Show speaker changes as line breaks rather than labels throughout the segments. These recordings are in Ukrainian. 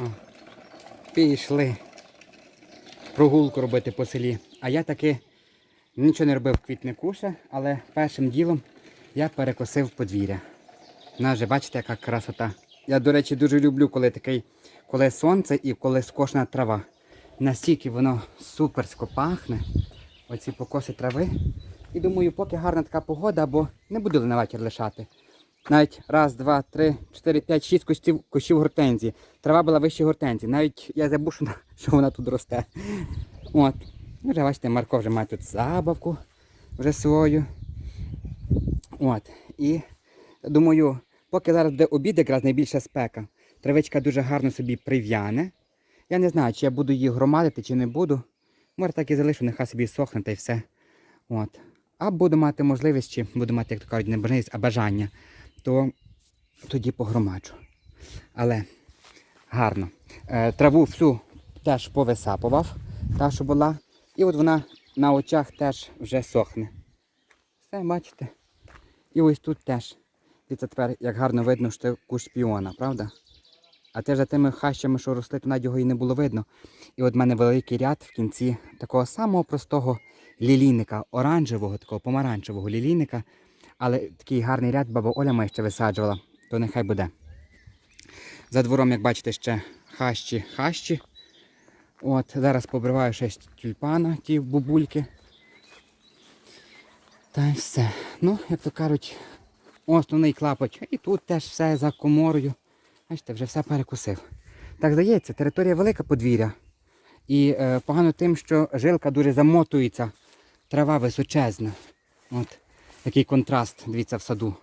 О, пішли. Прогулку робити по селі. А я таки нічого не робив квітнику ще, але першим ділом я перекосив подвір'я. У нас же бачите, яка красота. Я, до речі, дуже люблю, коли такий, коли сонце і коли скошена трава. Настільки воно суперсько пахне. Оці покоси трави. І думаю, поки гарна така погода, бо не буду ленаватір лишати. Навіть раз, два, три, чотири, п'ять, шість кущів, кущів гортензії. Трава була вище гортензії. Навіть я забув, що, вона- тут росте. От. Ну, Вже бачите, Марко вже має тут забавку вже свою. От. І думаю, поки зараз буде обід, якраз найбільша спека, травичка дуже гарно собі прив'яне. Я не знаю, чи я буду її громадити, чи не буду. Може так і залишу, нехай собі сохне та й все. От. А буду мати можливість, чи буду мати, як то кажуть, не можливість, а бажання, то тоді погромаджу. Але гарно. Е, траву всю теж повисапував, та, що була. І от вона на очах теж вже сохне. Все, бачите? І ось тут теж. Дивіться тепер, як гарно видно, що це кущ піона, правда? А те за тими хащами, що росли, то навіть його і не було видно. І от в мене великий ряд в кінці такого самого простого лілійника, оранжевого, такого помаранчевого лілійника. Але такий гарний ряд баба Оля моя ще висаджувала, то нехай буде. За двором, як бачите, ще хащі, хащі. От, зараз побриваю ще тюльпана, ті бубульки. Та й все. Ну, як то кажуть, основний клапоть. І тут теж все за коморою. Бачите, вже все перекусив. Так здається, територія велика подвір'я. І е, погано тим, що жилка дуже замотується, трава височезна. От який контраст, дивіться, в саду.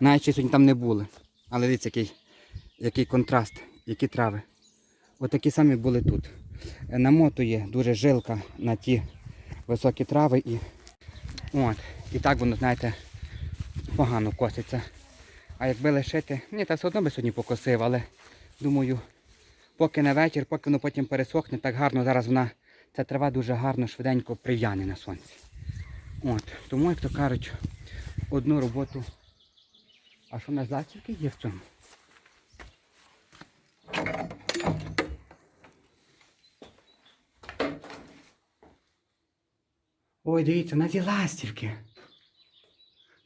Навіть сьогодні там не були. Але дивіться, який, який контраст, які трави. От такі самі були тут. Намотує дуже жилка на ті високі трави і. От. І так воно, знаєте, погано коситься. А якби лишити, ні, та все одно би сьогодні покосив, але думаю, поки на вечір, поки воно потім пересохне, так гарно зараз вона, ця трава дуже гарно, швиденько прив'яне на сонці. От, тому, як то кажуть, одну роботу. А що на златівки є в цьому? Ой, дивіться, у нас є ластівки.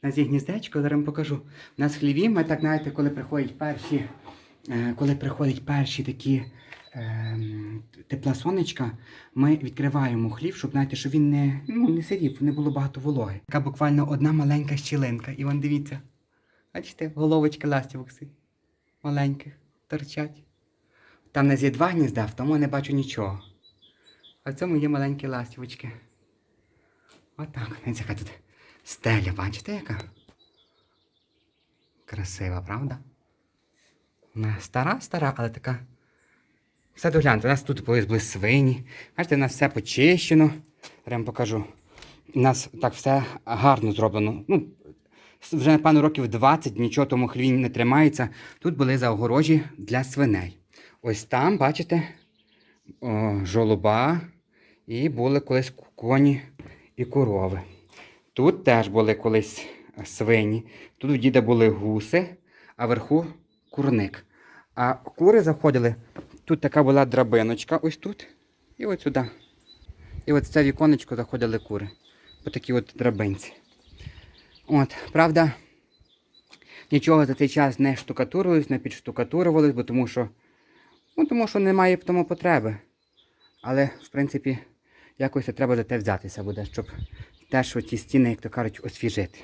У нас є гніздечко, зараз вам покажу. У нас хліві, ми так знаєте, коли приходять перші, е, коли приходять перші такі тепла сонечка, ми відкриваємо хлів, щоб знаєте, щоб він не, ну, не сидів, не було багато вологи. Така буквально одна маленька щілинка. І вон дивіться. Бачите, головочки ластівок маленьких торчать. Там у нас є два гнізда, в тому не бачу нічого. А в цьому є маленькі ластівочки. Отак. Ось яка тут стеля, бачите яка? Красива, правда? Стара, стара, але така. Все догляньте, у нас тут були свині. Бачите, у нас все почищено. Прям покажу. У нас так все гарно зроблено. Ну, вже, напевно, років 20 нічого тому хліві не тримається. Тут були заогорожі для свиней. Ось там, бачите, о, жолоба і були колись коні і корови. Тут теж були колись свині. Тут у діда були гуси, а вверху курник. А кури заходили. Тут така була драбиночка, ось тут. І от сюди. І от в це віконечко заходили кури. По такій от драбинці. От, правда, нічого за цей час не штукатурилось, не підштукатурувалось, бо тому що, ну, тому що немає в тому потреби. Але, в принципі, якось це треба за те взятися буде, щоб теж ті стіни, як то кажуть, освіжити.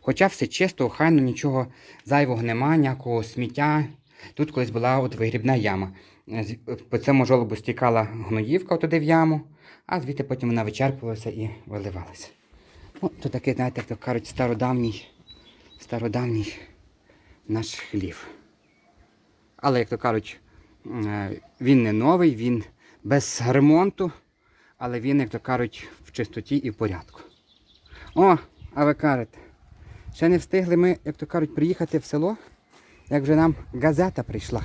Хоча все чисто, охайно, нічого зайвого нема, ніякого сміття. Тут колись була от вигрібна яма. По цьому жолобу стікала гноївка туди в яму, а звідти потім вона вичерпувалася і виливалася. Ну, то такий, знаєте, як то кажуть, стародавній, стародавній наш хлів. Але, як то кажуть, е, він не новий, він без ремонту, але він, як то кажуть, в чистоті і в порядку. О, а ви кажете, ще не встигли ми, як то кажуть, приїхати в село, як вже нам газета прийшла.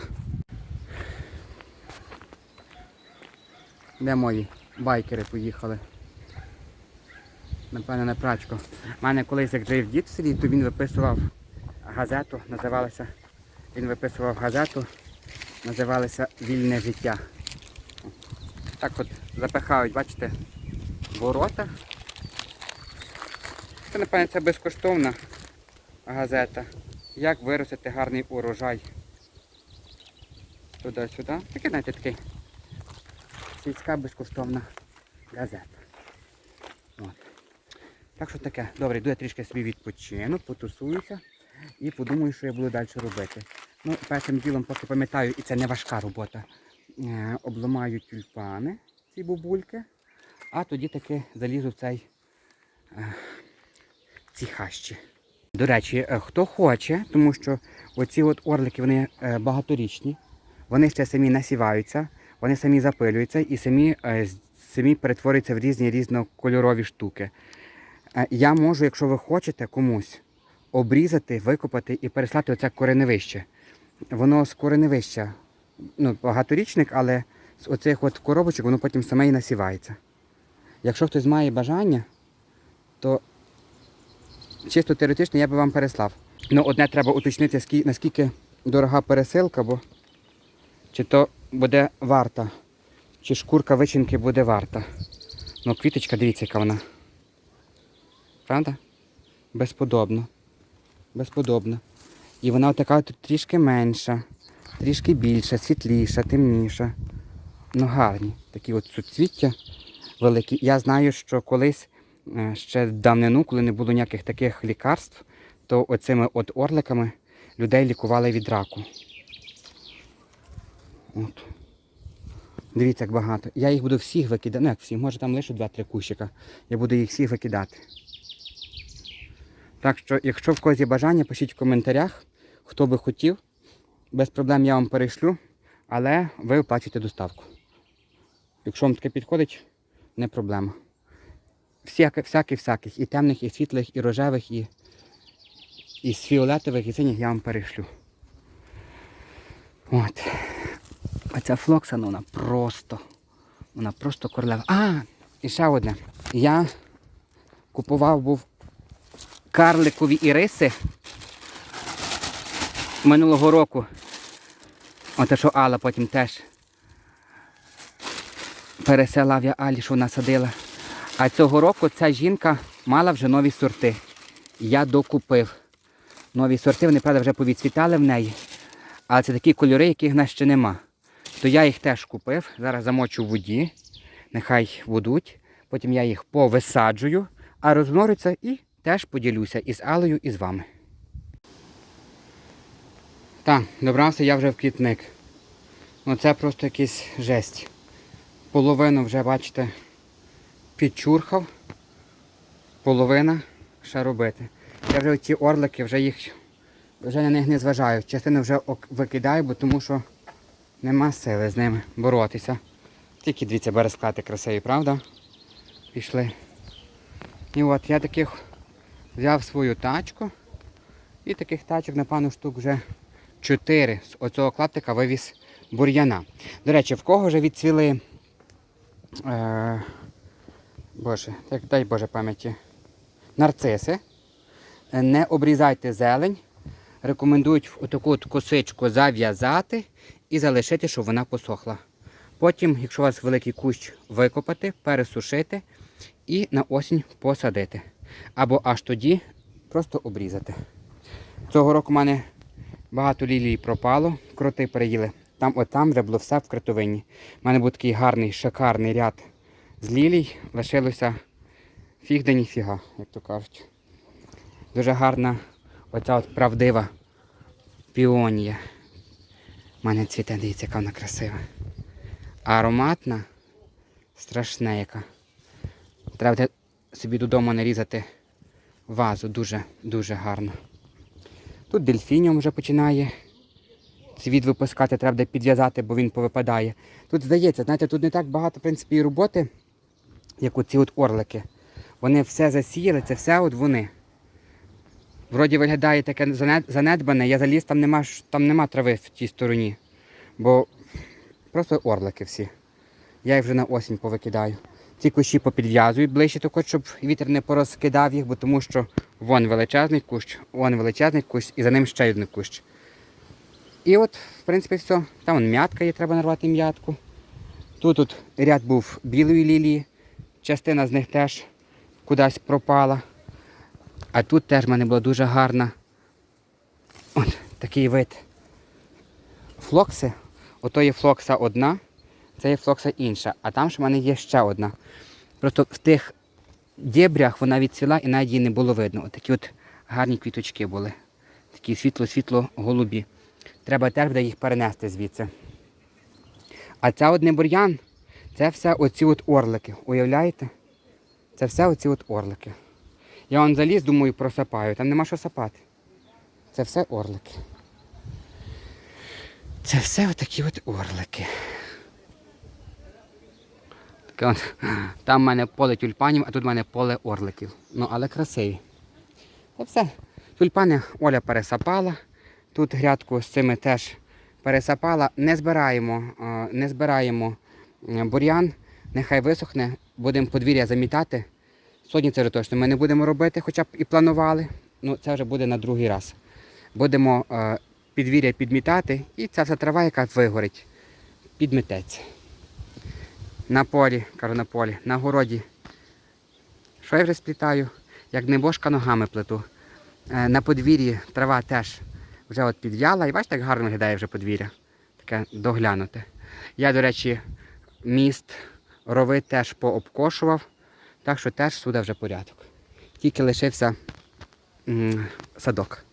Де мої байкери поїхали? Напевно, на прачку. У мене колись як жив дід в селі, то він виписував газету, називалася. Він виписував газету називалися Вільне життя. Так от запихають, бачите, ворота. Це, напевно, це безкоштовна газета. Як виростити гарний урожай. Туди-сюди. Таке, знаєте, такий сільська безкоштовна газета. От. Так що таке, добре, йду я трішки собі відпочину, потусуюся і подумаю, що я буду далі робити. Ну, першим ділом, поки пам'ятаю, і це не важка робота. Е, обламаю тюльпани, ці бубульки, а тоді таки залізу в цей е, ці хащі. До речі, е, хто хоче, тому що оці от орлики вони багаторічні, вони ще самі насіваються, вони самі запилюються і самі, е, самі перетворюються в різні різнокольорові штуки. Е, Я можу, якщо ви хочете комусь, обрізати, викопати і переслати оце кореневище. Воно з кореневища, ну, багаторічник, але з оцих от коробочок воно потім саме і насівається. Якщо хтось має бажання, то чисто теоретично я би вам переслав. Ну, одне треба уточнити, наскільки дорога пересилка, бо чи то буде варта, чи шкурка вичинки буде варта. Ну, квіточка, дивіться, яка вона. Правда? Безподобно. Безподобно. І вона така от трішки менша, трішки більша, світліша, темніша. Ну, гарні. Такі от суцвіття великі. Я знаю, що колись е, ще в давнину, коли не було ніяких таких лікарств, то оцими от орликами людей лікували від раку. От. Дивіться, як багато. Я їх буду всіх викидати. Ну, як всі, може там лише 2-3 кущика. Я буду їх всіх викидати. Так що, якщо в когось є бажання, пишіть в коментарях, хто би хотів. Без проблем я вам перейшлю, але ви оплачуєте доставку. Якщо вам таке підходить, не проблема. Всяких, всяких, всяких, і темних, і світлих, і рожевих, і, і з фіолетових, і синіх я вам перейшлю. От. А ця флокса, ну вона просто. Вона просто королева. А, і ще одне. Я купував був карликові іриси минулого року. Оте, що Алла потім теж пересилав я Алі, що вона садила. А цього року ця жінка мала вже нові сорти. Я докупив. Нові сорти, вони, правда, вже повідцвітали в неї. Але це такі кольори, яких в нас ще нема. То я їх теж купив. Зараз замочу в воді. Нехай будуть. Потім я їх повисаджую, а розмножуться і теж поділюся із Алею і з вами. Так, добрався я вже в квітник. Ну це просто якийсь жесть. Половину вже, бачите, підчурхав. Половина ще робити. Я вже ті орлики, вже їх вже на них не зважаю. Частину вже викидаю, бо тому що нема сили з ними боротися. Тільки дивіться, березклати красиві, правда? Пішли. І от я таких взяв свою тачку. І таких тачок, напевно, штук вже 4 з оцього клаптика вивіз бур'яна. До речі, в кого вже відцвіли. Е, Боже, як дай Боже пам'яті. Нарциси. Е, Не обрізайте зелень. Рекомендують отаку от косичку зав'язати і залишити, щоб вона посохла. Потім, якщо у вас великий кущ, викопати, пересушити і на осінь посадити. Або аж тоді просто обрізати. Цього року в мене багато лілій пропало, кроти переїли. Там, от там вже було все в кротовині. У мене був такий гарний, шикарний ряд з лілій. Лишилося фіг да ніфіга, як то кажуть. Дуже гарна оця от правдива піонія. У мене цвіте, дивіться, яка вона красива. Ароматна, страшна яка. Треба собі додому нарізати вазу, дуже-дуже гарно. Тут дельфініум вже починає цвіт випускати, треба підв'язати, бо він повипадає. Тут здається, знаєте, тут не так багато, в принципі, роботи, як оці от орлики. Вони все засіяли, це все от вони. Вроді виглядає таке занедбане, я заліз, там нема, там нема трави в тій стороні. Бо просто орлики всі. Я їх вже на осінь повикидаю. Ці кущі попідв'язую ближче, тако, щоб вітер не порозкидав їх, бо тому що вон величезний кущ, вон величезний кущ і за ним ще один кущ. І от, в принципі, все. Там вон м'ятка є, треба нарвати м'ятку. Тут от ряд був білої лілії, частина з них теж кудись пропала. А тут теж в мене була дуже гарна. От такий вид флокси. Ото є флокса одна, це є флокса інша. А там ж в мене є ще одна. Просто в тих дєбрях вона відцвіла і навіть її не було видно. От от гарні квіточки були. Такі світло-світло голубі. Треба теж буде їх перенести звідси. А це одне бур'ян, це все оці от орлики. Уявляєте? Це все оці от орлики. Я вон заліз, думаю, просапаю. Там нема що сапати. Це все орлики. Це все отакі от орлики. Там в мене поле тюльпанів, а тут в мене поле орликів. Ну, але красиві. Та все. Тюльпани Оля пересапала. Тут грядку з цими теж пересапала. Не збираємо, е, не збираємо е, бур'ян. Нехай висохне, будемо подвір'я замітати. Сьогодні це вже точно ми не будемо робити, хоча б і планували. Ну, це вже буде на другий раз. Будемо е, підвір'я підмітати і ця вся трава, яка вигорить, підмететься. На полі, кажу на полі, на городі. Що я вже сплітаю? Як небожка ногами плету. Е, на подвір'ї трава теж вже от підв'яла. І бачите, як гарно виглядає вже подвір'я. Таке доглянуте. Я, до речі, міст, рови теж пообкошував, так що теж сюди вже порядок. Тільки лишився садок.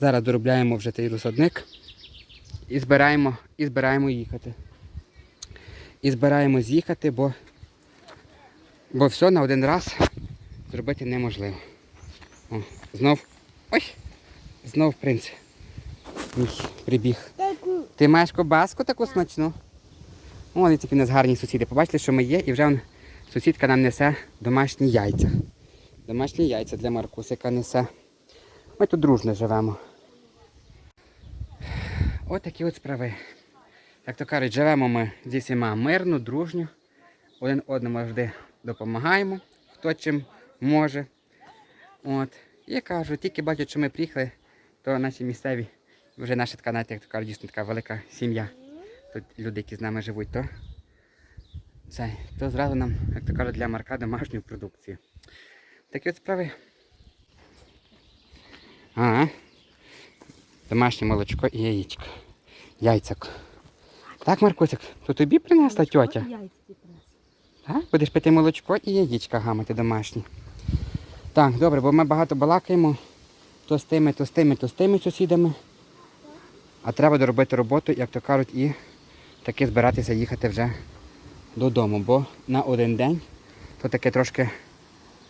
Зараз доробляємо вже цей розсадник і збираємо, і збираємо їхати. І збираємо з'їхати, бо, бо все на один раз зробити неможливо. О, знов. Ой! Знов принц. Мій прибіг. Ти маєш кобаску таку смачну? О, які в нас гарні сусіди. Побачили, що ми є, і вже сусідка нам несе домашні яйця. Домашні яйця для Маркусика несе. Ми тут дружно живемо. Ось такі от справи. Як то кажуть, живемо ми зі всіма мирно, дружньо. Один одному завжди допомагаємо, хто чим може. От. І кажу, тільки бачать, що ми приїхали, то наші місцеві, вже наша така, знаєте, як то кажуть, дійсно така велика сім'я. Тут люди, які з нами живуть, то, це, то зразу нам, як то кажуть, для марка домашню продукцію. Такі от справи. Ага. Домашнє молочко і яєчко. Яйцяк. Так, Маркусик, то тобі принесла тьотя?
Яйця.
Так? Будеш пити молочко і яєчка гамати домашні. Так, добре, бо ми багато балакаємо. То з тими, то з тими, то з тими сусідами. А треба доробити роботу, як то кажуть, і таки збиратися їхати вже додому, бо на один день то таке трошки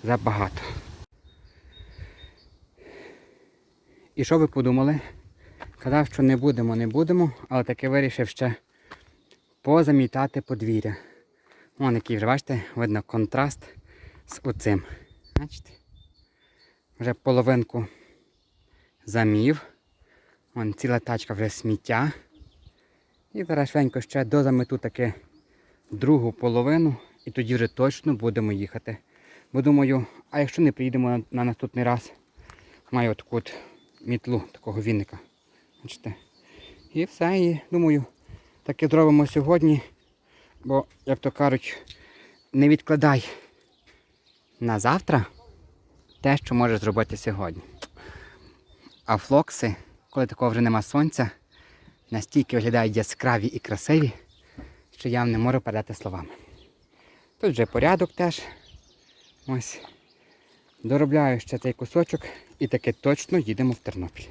забагато. І що ви подумали? Казав, що не будемо, не будемо, але таки вирішив ще позамітати подвір'я. Вон який вже, бачите, видно контраст з оцим. Бачите? Вже половинку замів. Вон ціла тачка вже сміття. І зараз швенько ще дозамету таки другу половину і тоді вже точно будемо їхати. Бо думаю, а якщо не приїдемо на, на наступний раз, маю таку от мітлу, такого вінника. Бачите? І все, і думаю, таке зробимо сьогодні. Бо, як то кажуть, не відкладай на завтра те, що можеш зробити сьогодні. А флокси, коли такого вже нема сонця, настільки виглядають яскраві і красиві, що я вам не можу передати словами. Тут вже порядок теж. Ось. Доробляю ще цей кусочок і таки точно їдемо в Тернопіль.